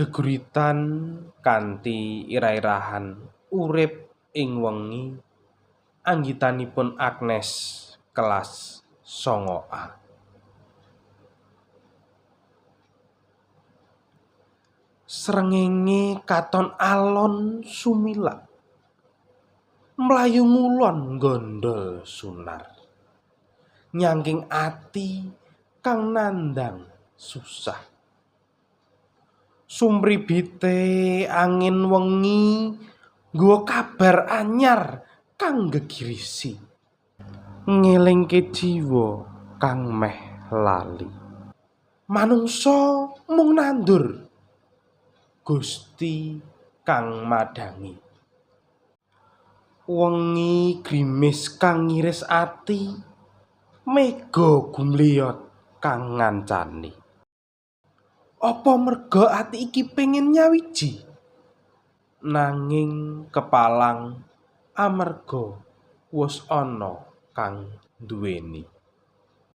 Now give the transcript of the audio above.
geguritan kanthi irah-irahan urip ing wengi. Anggitanipun Agnes kelas 9A. Srengenge katon alon sumilak. Mlayu ngulon gondol sunar. Nyangking ati kang nandang susah sumribite angin wengi nggawa kabar anyar kang gegirisi. Ngelingke jiwa kang meh lali. Manungsa mung nandur Gusti kang madangi. Wengi grimis kang ngiris ati mega gumliyot kang ngancani apa merga ati iki pengin nyawiji? Nanging kepalang amarga wus ana kang duweni